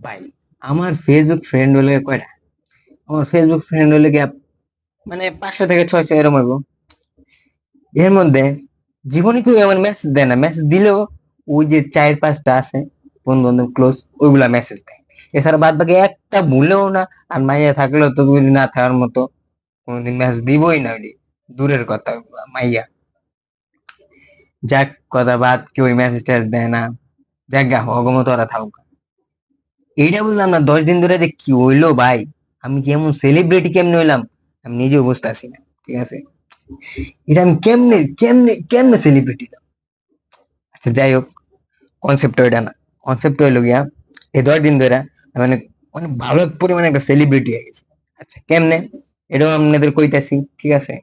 ভাই, আমার Facebook friend হলে কয়টা আমার ফেসবুক ফ্রেন্ড হলে আপ- মানে পাঁচশো থেকে ছয়শো এরকম হইব? এর মধ্যে জীবনে কেউ আমার মেসেজ দেয় না। মেসেজ দিলেও ওই যে চার পাঁচটা আছে বন্ধু বান্ধব ক্লোজ ওইগুলা মেসেজ দেয়। এছাড়া বাদ বাকি একটা ভুলেও না, আর মাইয়া থাকলেও তো দুই না থাকার মতো কোনোদিন মেসেজ দিবই না ওই দূরের কথা মাইয়া। যাক, কথা বাদ, কেউ মেসেজ টেসেজ দেয় না। যাক গা, অগমত ওরা থাকুক। এইটা বুঝলাম না, দশ দিন ধরে যে কি হইল ভাই? আমি যেমন সেলিব্রিটি কেমনে হইলাম? আমি নিজে বুঝতে আসি না, ঠিক আছে? এটা আমি কেমনে কেমনে কেমনে সেলিব্রিটি আচ্ছা যাই হোক কনসেপ্ট ওইটা না। কনসেপ্ট হইল গিয়া, এই দশ দিন ধরে মানে অনেক ভালো পরিমাণে একটা সেলিব্রিটি হয়ে গেছে। আচ্ছা কেমনে? এটাও আপনাদের কইতাছি, ঠিক আছে?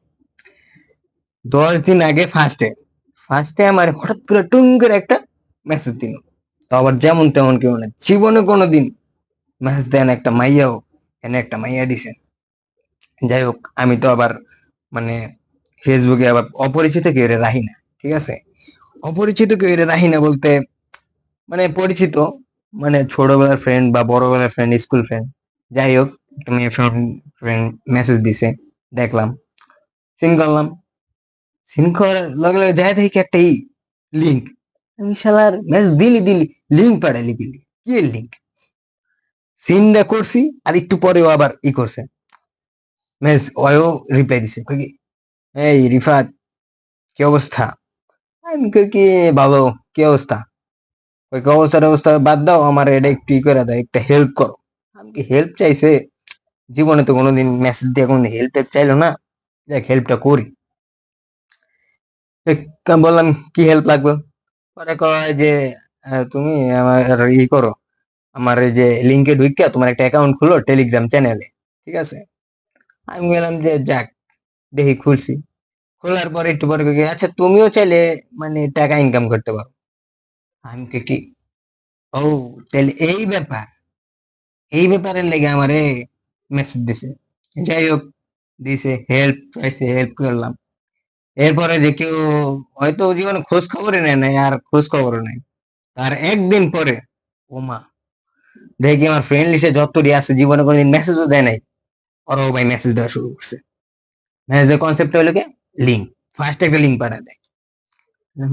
দশ দিন আগে ফার্স্টে ফার্স্টে আমার হঠাৎ করে টুং করে একটা মেসেজ দিল। তো আবার যেমন তেমন কেউ না। জীবনে কোনোদিন মেসেজ দেন একটা মাইয়াও, এনে একটা মাইয়া দিছে। যাই হোক, আমি তো আবার মানে ফেসবুকে আবার অপরিচিত কেউ রে রাহি না, ঠিক আছে? অপরিচিত কেউ রে রাহি না বলতে মানে পরিচিত মানে ছোটবেলার ফ্রেন্ড বা বড়বেলার ফ্রেন্ড স্কুল ফ্রেন্ড যাই হোক, তুমি ফ্রেন্ড মেসেজ দিছে, দেখলাম সিন করলাম। সিন করার লগে লগে যাই দেখি একটা ই লিঙ্ক আমি শালার মেসেজ দিলি দিলি লিঙ্ক পাঠাইলি, দিলি। কি লিঙ্ক সিনটা করছি, আর একটু পরেও আবার ই করছে। মেস ওয়ও রিপ্লাই দিছে। কি? এই রিফাত, কি অবস্থা? আমি কই কি ভালো, কি অবস্থা? ওই কি অবস্থা বাদ দাও, আমার এটা একটু ই করে দাও, একটা হেল্প করো। আমি কি হেল্প চাইছে? জীবনে তো কোনোদিন মেসেজ দিয়ে কোনোদিন হেল্প টেল্প চাইলো না। দেখ হেল্পটা করি। বললাম, কি হেল্প লাগবে? পরে কয় যে তুমি আমার ই করো, আমার যে লিঙ্কে ঢুকিয়া তোমার একটা অ্যাকাউন্ট খুলো টেলিগ্রাম চ্যানেলে ঠিক আছে? আমি গেলাম যে, যাক, দেখি খুলছি। খোলার পরে একটু পরে আচ্ছা তুমিও চাইলে মানে টাকা ইনকাম করতে পারো। আমি কি? ও, তাহলে এই ব্যাপার, এই ব্যাপারের লেগে আমারে মেসেজ দিছে। যাই হোক, দিছে হেল্প চাইছে হেল্প করলাম। এরপরে যে কেউ হয়তো জীবনে খোঁজ খবরই নেয় নাই, আর খোঁজ খবরও নাই। তার একদিন পরে ওমা দেখি আমার ফ্রেন্ড লিস্টে যতটি আছে, জীবনে কোনোদিন মেসেজও দেয় নাই। ওরাও ভাই মেসেজ দেওয়া শুরু করছে। মেসেজের কনসেপ্ট হলো কি? লিঙ্ক ফার্স্ট একটা লিঙ্ক পাঠা দেয়।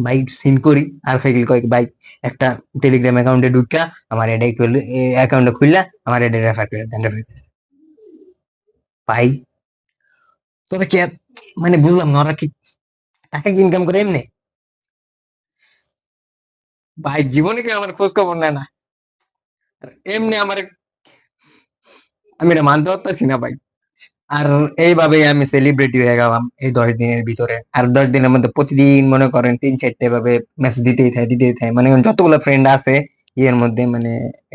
ভাই সিন করি, আর খাই কয়েক, ভাই, একটা টেলিগ্রাম অ্যাকাউন্টে ঢুকা আমার এটা একটু অ্যাকাউন্টে খুললা, আমার এটা রেফার করে দেন। ভাই তবে কে মানে বুঝলাম না, ওরা কি টাকা কি ইনকাম করে এমনি? ভাই, জীবনে আমার খোঁজ খবর নেয় না? এমনি আমার আমি এটা মানতে পারতেছি না ভাই। আর এইভাবেই আমি সেলিব্রিটি হয়ে গেলাম এই দশ দিনের ভিতরে। আর দশ দিনের মধ্যে প্রতিদিন মনে করেন তিন চারটে ভাবে মেসেজ দিতেই থাকে দিতেই থাকে। মানে যতগুলো ফ্রেন্ড আছে, ইয়ের মধ্যে মানে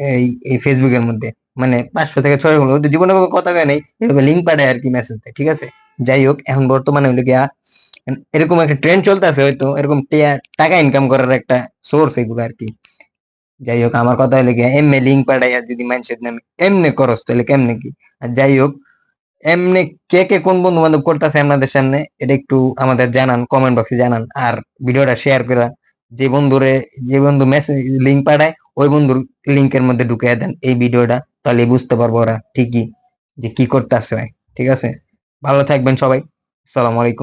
এই এই ফেসবুকের মধ্যে মানে পাঁচশো থেকে ছয় ওদের জীবনে কথা কয় নাই। এভাবে লিঙ্ক পাঠায় আর কি মেসেজ ঠিক আছে? যাই হোক, এখন বর্তমানে হলো গিয়া এরকম একটা ট্রেন্ড চলতেছে হয়তো, এরকম টাকা ইনকাম করার একটা সোর্স এগুলো আর কি যাই হোক, আমার কথা হলো গিয়া, এমনি লিঙ্ক পাঠাইয়া যদি মানুষের নামে এমনি করস তাহলে কেমনে কি? আর যাই হোক, এমনি কে কে কোন বন্ধু বান্ধব করতেছে আপনাদের সামনে, এটা একটু আমাদের জানান কমেন্ট বক্সে জানান। আর ভিডিওটা শেয়ার করে যে বন্ধুরে, যে বন্ধু মেসেজ লিঙ্ক পাঠায়, ওই বন্ধুর লিঙ্কের মধ্যে ঢুকিয়ে দেন এই ভিডিওটা, তাহলে বুঝতে পারব ওরা ঠিকই যে কি করতে আসে ঠিক আছে? ভালো থাকবেন সবাই, আসসালামু আলাইকুম।